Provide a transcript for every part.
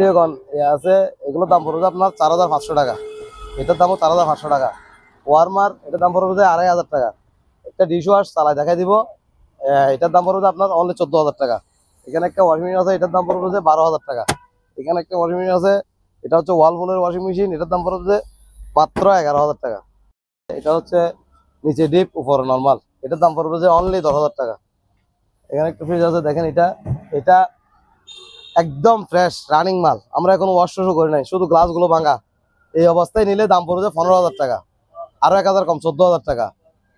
Video কন আছে, এগুলোর দাম পড়বে আপনার চার হাজার পাঁচশো টাকা। এটার দামও চার হাজার পাঁচশো টাকা। ওয়ারমার এটার দাম পড়বে আড়াই হাজার টাকা। একটা ডিশ ওয়াশ চালাই দেখাই দিব। এটার দাম পড়বে আপনার অনলি চোদ্দ হাজার টাকা। এখানে একটা ওয়াশিং মেশিন আছে, এটার দাম পড়বে যে বারো হাজার টাকা। এখানে একটা ওয়াশিং মেশিন আছে, এটা হচ্ছে ওয়ালপুলের ওয়াশিং মেশিন এটার দাম পড়বে মাত্র এগারো হাজার টাকা। এটা হচ্ছে নিচে ডিপ উপরে নর্মাল এটার দাম পড়বে যে অনলি দশ হাজার টাকা। এখানে একটা ফ্রিজ আছে, দেখেন এটা। এটা একদম ফ্রেশ রানিং মাল। আমরা এখনও ওয়াশ টশও করি নাই, শুধু গ্লাসগুলো ভাঙা। এই অবস্থায় নিলে দাম পড়বে পনেরো হাজার টাকা, আরও এক হাজার কম, চোদ্দ হাজার টাকা।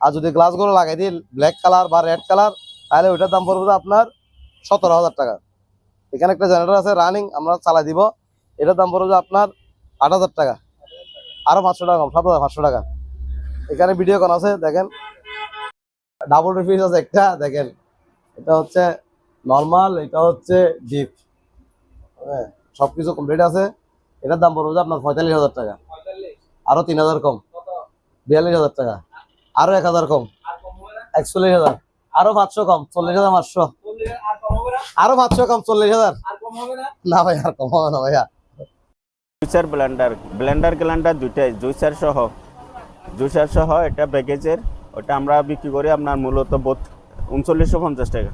আর যদি গ্লাসগুলো লাগাই দিই ব্ল্যাক কালার বা রেড কালার তাহলে ওইটার দাম পড়বে আপনার সতেরো হাজার টাকা। এখানে একটা জেনারেটর আছে রানিং আমরা চালাই দিব। এটার দাম পড়বে আপনার আট হাজার টাকা। আরও পাঁচশো টাকা কম, সাত হাজার পাঁচশো টাকা। এখানে ভিডিও কন আছে, দেখেন। ডাবল রিফিস আছে একটা, দেখেন। এটা হচ্ছে নর্মাল এটা হচ্ছে ডিপ হ্যাঁ সবকিছু কমপ্লিট আছে। এটার দাম পড়বে আপনার পঁয়তাল্লিশ হাজার টাকা। আরও তিন হাজার কম। বিয়াল্লিশ হাজার টাকা। আরও এক হাজার কম। একচল্লিশ হাজার। আরও পাঁচশো কম। চল্লিশ হাজার, পাঁচশো। আরও পাঁচশো কম, চল্লিশ হাজার। না ভাই, আর কম হবে না ভাইয়া। জুসার ব্লেন্ডার ব্লেন্ডার গ্লেন্ডার দুইটাই জুসার সহ। জুসার সহ এটা প্যাকেজের, ওটা আমরা বিক্রি করি আপনার মূলত উনচল্লিশশো পঞ্চাশ টাকা।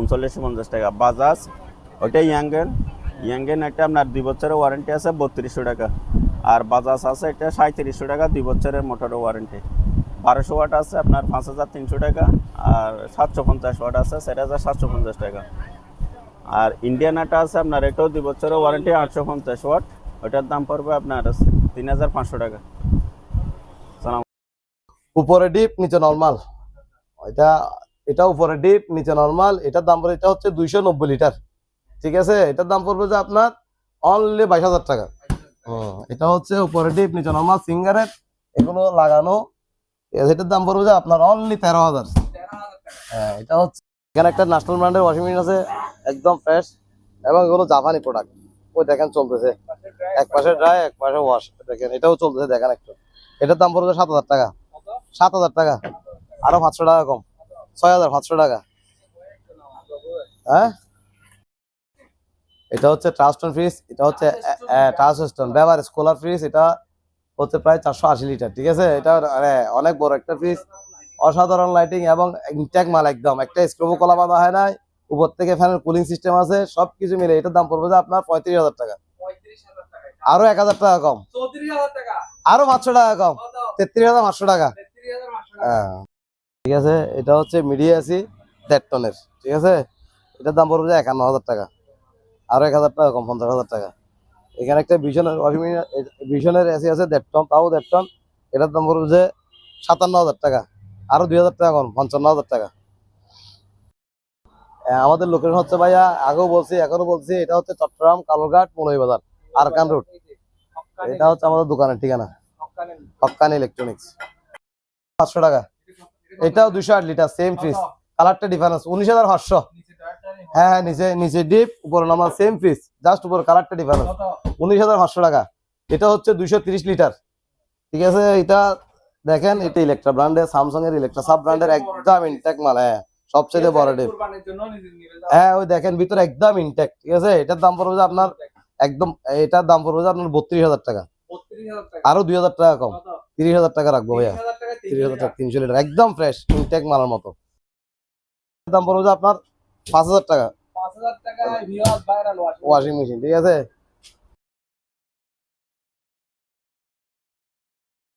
উনচল্লিশশো পঞ্চাশ টাকা। বাজাজ ওটা ইয়াঙ্গেন ইয়াঙ্গেন একটা আপনার দুই বছরের ওয়ারেন্টি আছে, বত্রিশশো টাকা। আর বাজাজ আছে এটা সাঁত্রিশশো টাকা, দুই বছরের মোটরের ওয়ারেন্টি বারোশো ওয়াট আছে আপনার পাঁচ হাজার তিনশো টাকা, আর সাতশো পঞ্চাশ ওয়াট আছে, চার হাজার সাতশো পঞ্চাশ টাকা। আর ইন্ডিয়ান আটা আছে আপনার, এটাও দুই বছরের ওয়ারেন্টি আটশো পঞ্চাশ ওয়াট ওটার দাম পড়বে আপনার তিন হাজার পাঁচশো টাকা। উপরে ডিপ নিচে নর্মাল এটা এটা উপরে ডিপ নিচে নর্মাল এটার দাম পড়বে এটা হচ্ছে দুইশো নব্বই লিটার। ঠিক আছে? এটার দাম পড়বে যে আপনার অনলি বাইশ হাজার টাকা। এটা হচ্ছে উপরে ডিপ নিচে নর্মাল সিঙ্গারের এগুলো লাগানো। এটার দাম পড়বে যে আপনার অনলি তেরো হাজার। হ্যাঁ এটা হচ্ছে এখানে একটা ন্যাশনাল ব্র্যান্ডের ওয়াশিং মেশিন আছে, একদম ফ্রেশ এবং এগুলো জাপানি প্রোডাক্ট ওই দেখেন চলতেছে। এক পাশে ড্রাই এক পাশে ওয়াশ দেখেন, এটাও চলতেছে, দেখেন একটু। এটার দাম পড়বে সাত হাজার টাকা। সাত হাজার টাকা। আরও পাঁচশো টাকা কম। ছয় হাজার পাঁচশো টাকা। হ্যাঁ? এটা হচ্ছে ট্রাস্টন ফ্রিজ এটা হচ্ছে ট্রাস্টন ব্যবহার স্কোলার ফ্রিজ এটা হচ্ছে প্রায় চারশো আশি লিটার ঠিক আছে? এটা মানে অনেক বড় একটা ফ্রিজ অসাধারণ লাইটিং এবং ইনটেক মাল একদম। একটা স্ক্রোবো কলা বাঁধা হয় নাই উপর থেকে ফ্যানের কুলিং সিস্টেম আছে সবকিছু মিলে এটার দাম পড়বে যে আপনার পঁয়ত্রিশ হাজার টাকা। আরও এক হাজার টাকা কম। আরও পাঁচশো টাকা কম। তেত্রিশ হাজার পাঁচশো টাকা। হ্যাঁ। ঠিক আছে? এটা হচ্ছে মিডিয়া এসি দেড় টনের ঠিক আছে? এটার দাম পড়বে যে একান্ন হাজার টাকা। আরও এক হাজার টাকা কম, পঞ্চাশ হাজার টাকা। এখানে একটা ভিশনের ভিশনের এসি আছে দেড় টন তাও দেড় টন এটার দাম পড়বে যে সাতান্ন হাজার টাকা। আরও দুই হাজার টাকা কম, পঞ্চান্ন হাজার টাকা। আমাদের লোকেশন হচ্ছে ভাইয়া, আগেও বলছি, এখনও বলছি, এটা হচ্ছে চট্টগ্রাম কালুরঘাট বাজার, আরকান রোড এটা হচ্ছে আমাদের দোকানের ঠিকানা। হকান ইলেকট্রনিক্স পাঁচশো টাকা। এটাও দুশো আট লিটার সেম ফ্রিজ কালারটা ডিফারেন্স উনিশ হাজার পাঁচশো। হ্যাঁ হ্যাঁ নিচে নিচে ডিপ উপরে নামার সেম ফ্রিজ জাস্ট উপরে কালারটা ডিফারেন্স উনিশ হাজার পাঁচশো টাকা। এটা হচ্ছে দুইশো তিরিশ লিটার ঠিক আছে? এটা দেখেন এটা ইলেকট্রা ব্র্যান্ডের স্যামসাং এর ইলেকট্রা সাব ব্র্যান্ডের একদম ইনটেক মাল হ্যাঁ। সবচেয়ে বড় ডিপ হ্যাঁ ওই দেখেন ভিতরে একদম ইনটেক ঠিক আছে? এটার দাম পড়বে যে আপনার একদম এটার দাম পড়বে যে আপনার বত্রিশ হাজার টাকা। আরও দুই হাজার টাকা কম। তিরিশ হাজার টাকা রাখব ভাইয়া। তিরিশ হাজার টাকা তিনশো লিটার একদম ফ্রেশ ইনটেক মালার মতো। দাম পড়বে যে টাকা। পাঁচ হাজার টাকা ওয়াশিং মেশিন ঠিক আছে?